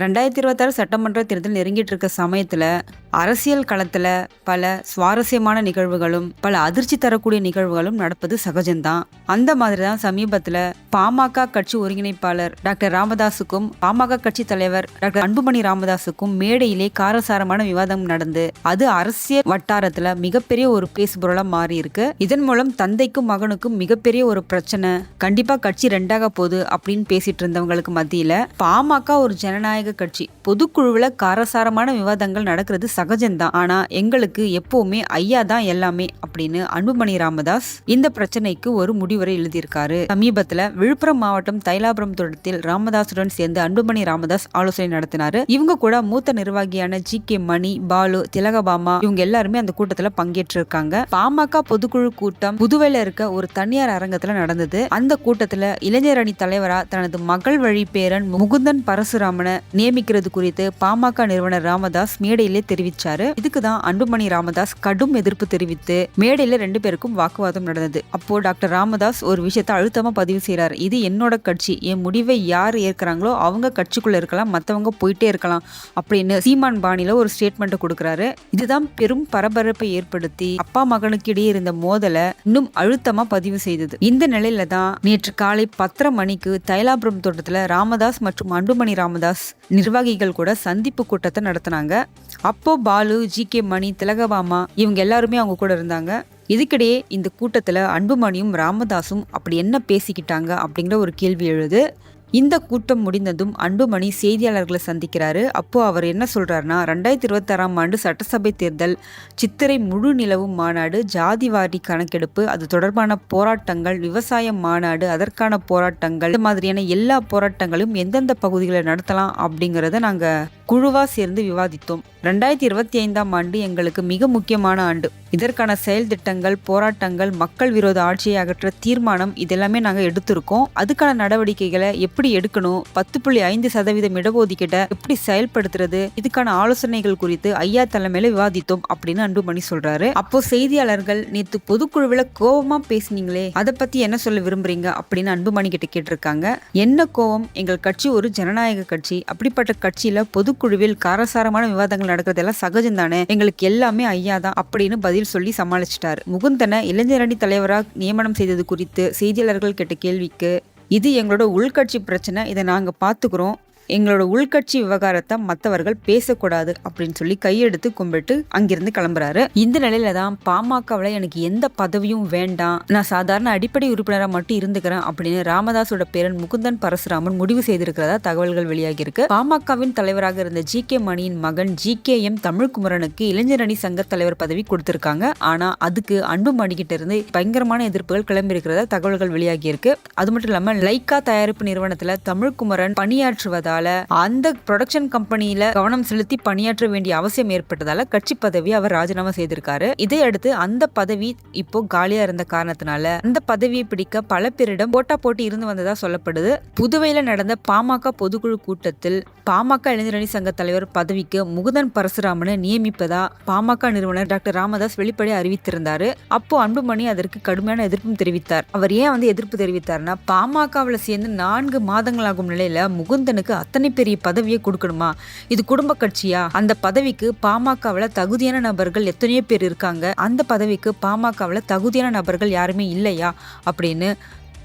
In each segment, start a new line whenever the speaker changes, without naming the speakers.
ரெண்டாயிரத்தி இருபத்தாறு சட்டமன்ற தேர்தல் நெருங்கிட்டு இருக்க சமயத்துல அரசியல் களத்துல பல சுவாரஸ்யமான நிகழ்வுகளும் பல அதிர்ச்சி தரக்கூடிய நிகழ்வுகளும் நடப்பது சகஜம்தான். அந்த மாதிரி தான் சமீபத்துல பாமக கட்சி ஒருங்கிணைப்பாளர் டாக்டர் ராமதாஸுக்கும் பாமக கட்சி தலைவர் டாக்டர் அன்புமணி ராமதாஸுக்கும் மேடையிலே காரசாரமான விவாதம் நடந்து அது அரசியல் வட்டாரத்துல மிகப்பெரிய ஒரு பேசுபொருளா மாறி இருக்கு இதன் மூலம் தந்தைக்கும் மகனுக்கும் மிகப்பெரிய ஒரு பிரச்சனை. கண்டிப்பா கட்சி ரெண்டாக போகுது அப்படின்னு பேசிட்டு இருந்தவங்களுக்கு மத்தியில பாமக ஒரு ஜனநாயக கட்சி. பொதுக்குழுவில் காரசாரமான விவாதங்கள் நடக்கிறது சகஜம்தான். ஆனா எங்களுக்கு எப்பவுமே ஐயா தான் எல்லாமே அப்படின்னு அன்புமணி ராமதாஸ் இந்த பிரச்சனைக்கு ஒரு முடிவுரை எழுதியிருக்காரு. சமீபத்தில் விழுப்புரம் மாவட்டம் தைலாபுரம் தோட்டத்தில் ராமதாசுடன் சேர்ந்து அன்புமணி ராமதாஸ் ஆலோசனை நடத்தினாரு. இவங்க கூட மூத்த நிர்வாகியான ஜி கே மணி பாலு திலகபாமா இவங்க எல்லாருமே அந்த கூட்டத்தில் பங்கேற்றிருக்காங்க. பாமக பொதுக்குழு கூட்டம் புதுவையில் இருக்க ஒரு தனியார் அரங்கத்தில் நடந்தது. அந்த கூட்டத்தில் இளைஞர் அணி தலைவரா தனது மகள் வழி பேரன் முகுந்தன் பரசுராமனை நியமிக்கிறது குறித்து பாமக நிறுவனர் ராமதாஸ் மேடையிலே தெரிவிச்சாரு. இதுக்கு தான் அன்புமணி ராமதாஸ் கடும் எதிர்ப்பு தெரிவித்து மேடையில ரெண்டு பேருக்கும் வாக்குவாதம் நடந்தது. அப்போ டாக்டர் ராமதாஸ் ஒரு விஷயத்தை அழுத்தமா பதிவு செய்யறாரு இது என்னோட கட்சி. என் முடிவை யார் ஏற்கிறாங்களோ அவங்க கட்சிக்குள்ள இருக்கலாம் மத்தவங்க போயிட்டே இருக்கலாம் அப்படின்னு சீமான் பாணியில ஒரு ஸ்டேட்மெண்ட் கொடுக்கறாரு. இதுதான் பெரும் பரபரப்பை ஏற்படுத்தி அப்பா மகனுக்கு இடையே இருந்த மோதலை இன்னும் அழுத்தமா பதிவு செய்தது. இந்த நிலையில தான் நேற்று காலை பத்தரை மணிக்கு தைலாபுரம் தோட்டத்துல ராமதாஸ் மற்றும் அன்புமணி ராமதாஸ் நிர்வாகிகள் கூட சந்திப்பு கூட்டத்தை நடத்தினாங்க. அப்போ பாலு ஜி கே மணி திலகபாமா இவங்க எல்லாருமே அவங்க கூட இருந்தாங்க. இதுக்கிடையே இந்த கூட்டத்தில் அன்புமணியும் ராமதாஸும் அப்படி என்ன பேசிக்கிட்டாங்க அப்படிங்கிற ஒரு கேள்வி எழுது. இந்த கூட்டம் முடிந்ததும் அன்புமணி செய்தியாளர்களை சந்திக்கிறாரு. அப்போ அவர் என்ன சொல்றாருன்னா ரெண்டாயிரத்தி இருபத்தாறாம் ஆண்டு சட்டசபை தேர்தல் சித்திரை முழு நிலவும் மாநாடு ஜாதிவாரி கணக்கெடுப்பு அது தொடர்பான போராட்டங்கள் விவசாய மாநாடு அதற்கான போராட்டங்கள் இந்த மாதிரியான எல்லா போராட்டங்களும் எந்தெந்த பகுதிகளை நடத்தலாம் அப்படிங்கிறத நாங்கள் குழுவா சேர்ந்து விவாதித்தோம். ரெண்டாயிரத்தி இருபத்தி ஐந்தாம் ஆண்டு எங்களுக்கு மிக முக்கியமான ஆண்டு. இதற்கான செயல் திட்டங்கள் போராட்டங்கள் மக்கள் விரோத ஆட்சியை அகற்ற தீர்மானம் இதெல்லாமே நாங்கள் எடுத்திருக்கோம். அதுக்கான நடவடிக்கைகளை எப்படி எடுக்கணும்? பத்து புள்ளி ஐந்து சதவீதம் இடஒதுக்கீட்டை எப்படி செயல்படுத்துறது? இதுக்கான ஆலோசனைகள் குறித்து ஐயா தலைமையில விவாதித்தோம் அப்படின்னு அன்புமணி சொல்றாரு. அப்போ செய்தியாளர்கள் நேத்து பொதுக்குழுவில் கோபமா பேசுனீங்களே அதை பத்தி என்ன சொல்ல விரும்புறீங்க? அப்படின்னு அன்புமணி கிட்ட கேட்டிருக்காங்க. என்ன கோவம்? எங்கள் கட்சி ஒரு ஜனநாயக கட்சி. அப்படிப்பட்ட கட்சியில பொதுக்குழுவில் காரசாரமான விவாதங்கள் நடக்கிறதெல்லாம் சகஜம் தானே எங்களுக்கு எல்லாமே ஐயா தான். அப்படின்னு பதில் சொல்லி சமாளிச்சிட்டார். முகுந்தனை இளைஞரணி தலைவராக நியமனம் செய்தது குறித்து செய்தியாளர்கள் கேட்ட கேள்விக்கு இது எங்களோட உள்கட்சி பிரச்சனை இதை நாங்க பார்த்துக்கிறோம் எங்களோட உள்கட்சி விவகாரத்தை மற்றவர்கள் பேசக்கூடாது அப்படின்னு சொல்லி கையெடுத்து கும்பிட்டு அங்கிருந்து கிளம்புறாரு. இந்த நிலையில தான் பாமகவில் எனக்கு எந்த பதவியும் வேண்டாம். நான் சாதாரண அடிப்படை உறுப்பினராக மட்டும் இருந்துக்கிறேன் அப்படின்னு ராமதாஸோட பேரன் முகுந்தன் பரசுராமன் முடிவு செய்திருக்கிறதா தகவல்கள் வெளியாகி இருக்கு. பாமகவின் தலைவராக இருந்த ஜி கே மணியின் மகன் ஜி கே எம் தமிழ்குமரனுக்கு இளைஞரணி சங்க தலைவர் பதவி கொடுத்திருக்காங்க. ஆனா அதுக்கு அன்புமணி கிட்ட இருந்து பயங்கரமான எதிர்ப்புகள் கிளம்பி இருக்கிறதா தகவல்கள் வெளியாகி இருக்கு. அது மட்டும் இல்லாம லைக்கா தயாரிப்பு நிறுவனத்துல தமிழ்குமரன் பணியாற்றுவதால் அந்த ப்ரொடக்ஷன் கம்பெனியில கவனம் செலுத்தி பணியாற்ற வேண்டிய அவசியம் ஏற்பட்டதால கட்சி பதவி அவர் ராஜினாமா செய்திருக்காரு. இதையடுத்து அந்த பதவி இப்போ காலியா இருந்த காரணத்தினால அந்த பதவியை பிடிக்க பல பேரிடம் போட்டா போட்டி இருந்து வந்ததா சொல்லப்படுது. புதுவையில நடந்த பாமக பொதுக்குழு கூட்டத்தில் பாமக இளைஞரணி சங்க தலைவர் பதவிக்கு முகுதன் பரசுராமனை நியமிப்பதா பாமக நிறுவனர் டாக்டர் ராமதாஸ் வெளிப்படை அறிவித்திருந்தாரு. அப்போ அன்புமணி அதற்கு கடுமையான எதிர்ப்பும் தெரிவித்தார். அவர் ஏன் வந்து எதிர்ப்பு தெரிவித்தார்னா பாமகவில் சேர்ந்து நான்கு மாதங்களாகும் நிலையில முகுந்தனுக்கு அத்தனை பெரிய பதவியை கொடுக்கணுமா? இது குடும்ப கட்சியா? அந்த பதவிக்கு பாமகவில் தகுதியான நபர்கள் எத்தனையோ பேர் இருக்காங்க. அந்த பதவிக்கு பாமகவில் தகுதியான நபர்கள் யாருமே இல்லையா? அப்படின்னு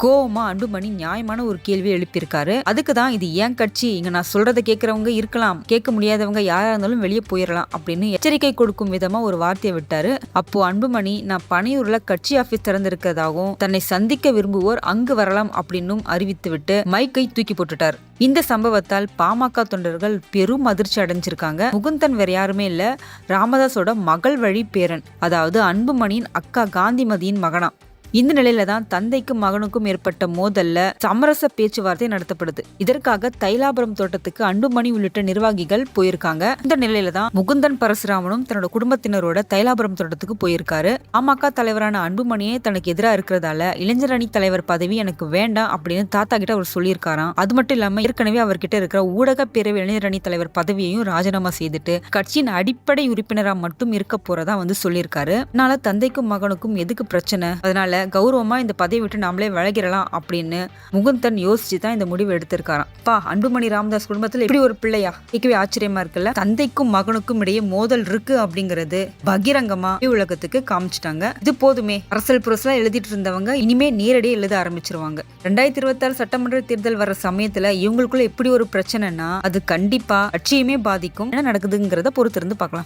கோவமா அன்புமணி நியாயமான ஒரு கேள்வி எழுப்பியிருக்காரு. அதுக்கு தான் இது ஏன் கட்சி? இங்க நான் சொல்றதை கேட்கறவங்க இருக்கலாம். கேட்க முடியாதவங்க யாரா இருந்தாலும் வெளியே போயிடலாம் அப்படின்னு எச்சரிக்கை கொடுக்கும் விதமா ஒரு வார்த்தையை விட்டாரு. அப்போ அன்புமணி நான் பனையூர்ல கட்சி ஆபீஸ் திறந்திருக்கிறதாகவும் தன்னை சந்திக்க விரும்புவோர் அங்கு வரலாம் அப்படின்னும் அறிவித்து விட்டு மைக்கை தூக்கி போட்டுட்டார். இந்த சம்பவத்தால் பாமக தொண்டர்கள் பெரும் அதிர்ச்சி அடைஞ்சிருக்காங்க. முகுந்தன் வேற யாருமே இல்ல. ராமதாஸோட மகள் வழி பேரன். அதாவது அன்புமணியின் அக்கா காந்திமதியின் மகனா. இந்த நிலையில தான் தந்தைக்கும் மகனுக்கும் ஏற்பட்ட மோதல்ல சமரச பேச்சுவார்த்தை நடத்தப்படுது. இதற்காக தைலாபுரம் தோட்டத்துக்கு அன்புமணி உள்ளிட்ட நிர்வாகிகள் போயிருக்காங்க. இந்த நிலையில தான் முகுந்தன் பரசுராமனும் தன்னோட குடும்பத்தினரோட தைலாபுரம் தோட்டத்துக்கு போயிருக்காரு. பாமக தலைவரான அன்புமணியே தனக்கு எதிராக இருக்கிறதால இளைஞர் அணி தலைவர் பதவி எனக்கு வேண்டாம் அப்படின்னு தாத்தா கிட்ட அவர் சொல்லியிருக்காராம். அது மட்டும் இல்லாம ஏற்கனவே அவர்கிட்ட இருக்கிற ஊடக பேரவை இளைஞர் அணி தலைவர் பதவியையும் ராஜினாமா செய்துட்டு கட்சியின் அடிப்படை உறுப்பினரா மட்டும் இருக்க போறதா வந்து சொல்லியிருக்காரு. அதனால தந்தைக்கும் மகனுக்கும் எதுக்கு பிரச்சனை? அதனால கௌரவமாக இந்த பதவி விட்டு நாமளே விலகிடலாம் அப்படின்னு முகுந்தன் யோசிச்சு தான் இந்த முடிவு எடுத்திருக்காராம். பா அன்புமணி ராமதாஸ் குடும்பத்தில் இப்படி ஒரு பிள்ளையா? கேட்கவே ஆச்சரியமா இருக்குல்ல? தந்தைக்கும் மகனுக்கும் இடையே மோதல் இருக்கு அப்படிங்கிறது பகிரங்கமா உலகத்துக்கு காமிச்சிட்டாங்க. இது போதுமே. அரசியல் புரசலா எழுதிட்டு இருந்தவங்க இனிமே நேரடியாக எழுத ஆரம்பிச்சிருவாங்க. ரெண்டாயிரத்தி இருபத்தாறு சட்டமன்ற தேர்தல் வர சமயத்துல இவங்களுக்குள்ள எப்படி ஒரு பிரச்சனைனா அது கண்டிப்பா கட்சியுமே பாதிக்கும். என்ன நடக்குதுங்கிறத பொறுத்திருந்து பார்க்கலாம்.